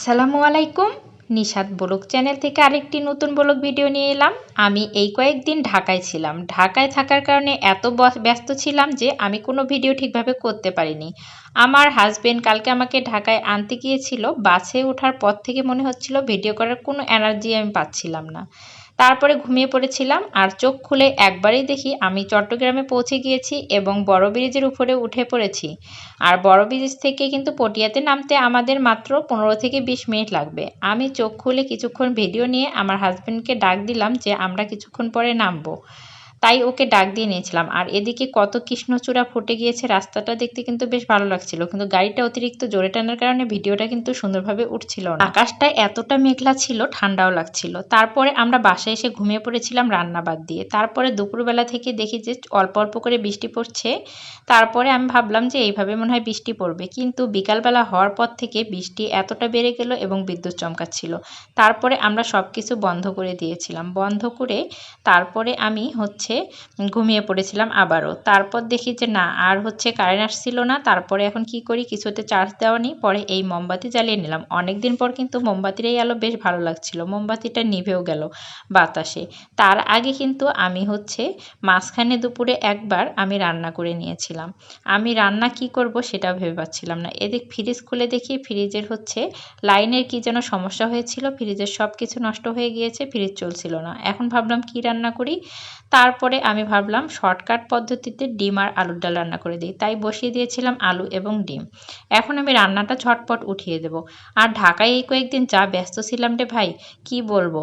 আসসালামু আলাইকুম। Nishad blog channel থেকে আরেকটি নতুন ব্লগ ভিডিও নিয়ে এলাম। আমি এই কয়েকদিন ঢাকায় ছিলাম। ঢাকায় থাকার কারণে এত ব্যস্ত ছিলাম যে আমি কোনো ভিডিও ঠিকভাবে করতে পারিনি। আমার হাজবেন্ড কালকে আমাকে ঢাকায় আনতে গিয়েছিল। বাসে ওঠার পর থেকে মনে হচ্ছিল ভিডিও করার কোনো এনার্জি আমি পাচ্ছিলাম না। তারপরে ঘুমিয়ে পড়েছিলাম আর চোখ খুলে একবারেই দেখি আমি চট্টগ্রামে পৌঁছে গিয়েছি এবং বড় ব্রিজের উপরে উঠে পড়েছি। আর বড় ব্রিজ থেকে কিন্তু পটিয়াতে নামতে আমাদের মাত্র পনেরো থেকে বিশ মিনিট লাগবে। আমি চোখ খুলে কিছুক্ষণ ভিডিও নিয়ে আমার হাজব্যান্ডকে ডাক দিলাম যে আমরা কিছুক্ষণ পরে নামবো। তাই ওকে ডাক দিয়ে নিয়েছিলাম। আর এদিকে কত কৃষ্ণচূড়া ফুটে গিয়েছে রাস্তাটা দেখতে কিন্তু বেশ ভালো লাগছিল। কিন্তু গাড়িটা অতিরিক্ত জোরে টানার কারণে ভিডিওটা কিন্তু সুন্দরভাবে উঠছিল না। আকাশটা এতটা মেঘলা ছিল, ঠান্ডাও লাগছিল। তারপরে আমরা বাসায় এসে ঘুমিয়ে পড়েছিলাম রান্না বাদ দিয়ে। তারপরে দুপুরবেলা থেকে দেখি যে অল্প অল্প করে বৃষ্টি পড়ছে। তারপরে আমি ভাবলাম যে এইভাবে মনে হয় বৃষ্টি পড়বে। কিন্তু বিকালবেলা হওয়ার পর থেকে বৃষ্টি এতটা বেড়ে গেল এবং বিদ্যুৎ চমকাচ্ছিল। তারপরে আমরা সব কিছু বন্ধ করে দিয়েছিলাম। বন্ধ করে তারপরে আমি হচ্ছে হচ্ছে ঘুমিয়ে পড়েছিলাম আবারও। তারপর দেখি যে না, আর হচ্ছে কারেন্ট আসছিল না, তারপরে এখন কি করি কিছুতে চার্জ দেওয়া নেই, পরে এই মোমবাতি জ্বালিয়ে নিলাম। অনেক দিন পর কিন্তু মোমবাতির এই আলো বেশ ভালো লাগছিল, মোমবাতিটা নিভেও গেল বাতাসে। তার আগে কিন্তু আমি হচ্ছে মাঝখানে দুপুরে একবার আমি রান্না করে নিয়েছিলাম। আমি রান্না কি করব সেটা ভেবে পাচ্ছিলাম না। এদিক ফ্রিজ খুলে দেখি ফ্রিজের হচ্ছে লাইনের কি যেন সমস্যা হয়েছিল ফ্রিজের সব কিছু নষ্ট হয়ে গিয়েছে ফ্রিজ চলছিল না। এখন ভাবলাম কি রান্না করি? তারপরে আমি ভাবলাম শর্টকাট পদ্ধতিতে ডিম আর আলুর ডাল রান্না করে দিই। তাই বসিয়ে দিয়েছিলাম আলু এবং ডিম। এখন আমি রান্নাটা ঝটপট উঠিয়ে দেব। আর ঢাকায় এই কয়েকদিন যা ব্যস্ত ছিলাম রে ভাই, কি বলব?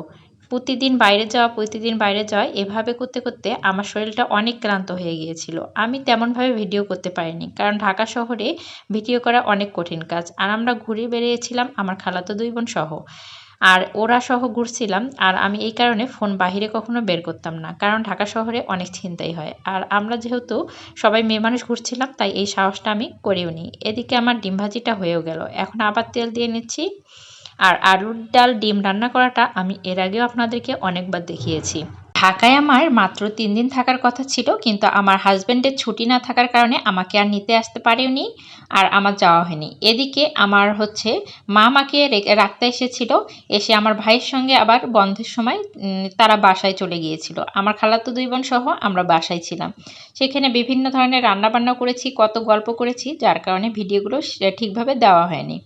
প্রতিদিন বাইরে যাওয়া, প্রতিদিন বাইরে যাওয়া, এভাবে করতে করতে আমার শরীরটা অনেক ক্লান্ত হয়ে গিয়েছিল। আমি তেমনভাবে ভিডিও করতে পারিনি, কারণ ঢাকা শহরে ভিডিও করা অনেক কঠিন কাজ। আর আমরা ঘুরে বেরিয়েছিলাম আমার খালাতো দুই বোন সহ। আর ওরা সহ ঘুরছিলাম, আর আমি এই কারণে ফোন বাহিরে কখনো বের করতাম না, কারণ ঢাকা শহরে অনেক চিন্তাই হয়। আর আমরা যেহেতু সবাই মেয়ে মানুষ ঘুরছিলাম, তাই এই সাহসটা আমি করিও নি। এদিকে আমার ডিম ভাজিটা হয়েও গেল। এখন আবার তেল দিয়ে নিচ্ছি। আর আলুর ডাল ডিম রান্না করাটা আমি এর আগেও আপনাদেরকে অনেকবার দেখিয়েছি। ঢাকায় আমার মাত্র তিন দিন থাকার কথা ছিল, কিন্তু আমার হাজব্যান্ডের ছুটি না থাকার কারণে আমাকে আর নিতে আসতে পারেওনি আর আমার যাওয়া হয়নি। এদিকে আমার হচ্ছে মা মাকে রাখতে এসেছিল, এসে আমার ভাইয়ের সঙ্গে আবার বন্ধের সময় তারা বাসায় চলে গিয়েছিল। আমার খালাতো দুই বোন সহ আমরা বাসায় ছিলাম। সেখানে বিভিন্ন ধরনের রান্নাবান্না করেছি, কত গল্প করেছি, যার কারণে ভিডিওগুলো ঠিকভাবে দেওয়া হয়নি।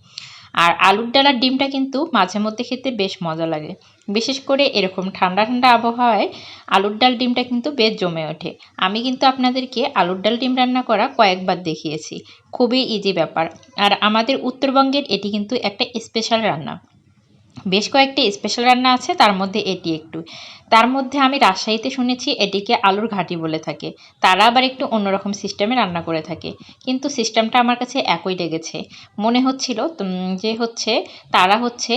আর আলুর ডালার ডিমটা কিন্তু মাঝে মধ্যে খেতে বেশ মজা লাগে। বিশেষ করে এরকম ঠান্ডা ঠান্ডা আবহাওয়ায় আলুর ডাল ডিমটা কিন্তু বেশ জমে ওঠে। আমি কিন্তু আপনাদেরকে আলুর ডাল ডিম রান্না করা কয়েকবার দেখিয়েছি। খুবই ইজি ব্যাপার। আর আমাদের উত্তরবঙ্গের এটি কিন্তু একটা স্পেশাল রান্না। বেশ কয়েকটি স্পেশাল রান্না আছে, তার মধ্যে এটি একটু। তার মধ্যে আমি রাজশাহীতে শুনেছি এটিকে আলুর ঘাটি বলে থাকে। তারা আবার একটু অন্যরকম সিস্টেমে রান্না করে থাকে। কিন্তু সিস্টেমটা আমার কাছে একই লেগেছে। মনে হচ্ছিল যে হচ্ছে তারা হচ্ছে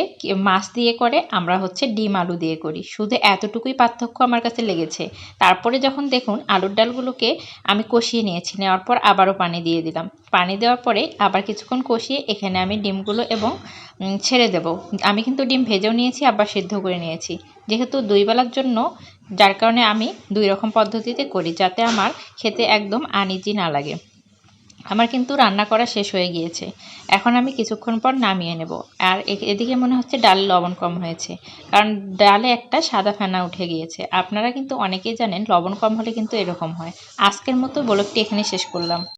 মাছ দিয়ে করে, আমরা হচ্ছে ডিম আলু দিয়ে করি। শুধু এতটুকুই পার্থক্য আমার কাছে লেগেছে। তারপরে যখন দেখুন আলুর ডালগুলোকে আমি কষিয়ে নিয়েছি, নেওয়ার পর আবারও পানি দিয়ে দিলাম। পানি দেওয়ার পরে আবার কিছুক্ষণ কষিয়ে এখানে আমি ডিমগুলো এবং ছেড়ে দেব। আমি কিন্তু ডিম ভেজেও নিয়েছি, আবার সিদ্ধ করে নিয়েছি। যেহেতু দুই বেলার জন্য, যার কারণে আমি দুই রকম পদ্ধতিতে করি, যাতে আমার খেতে একদম আনিজি না লাগে। আমার কিন্তু রান্না করা শেষ হয়ে গিয়েছে। এখন আমি কিছুক্ষণ পর নামিয়ে নেব। আর এদিকে মনে হচ্ছে ডাল লবণ কম হয়েছে। কারণ ডালে একটা সাদা ফেনা উঠে গিয়েছে। আপনারা কিন্তু অনেকেই জানেন, লবণ কম হলে কিন্তু এরকম হয়। আজকের মতো ব্লগটি এখানে শেষ করলাম।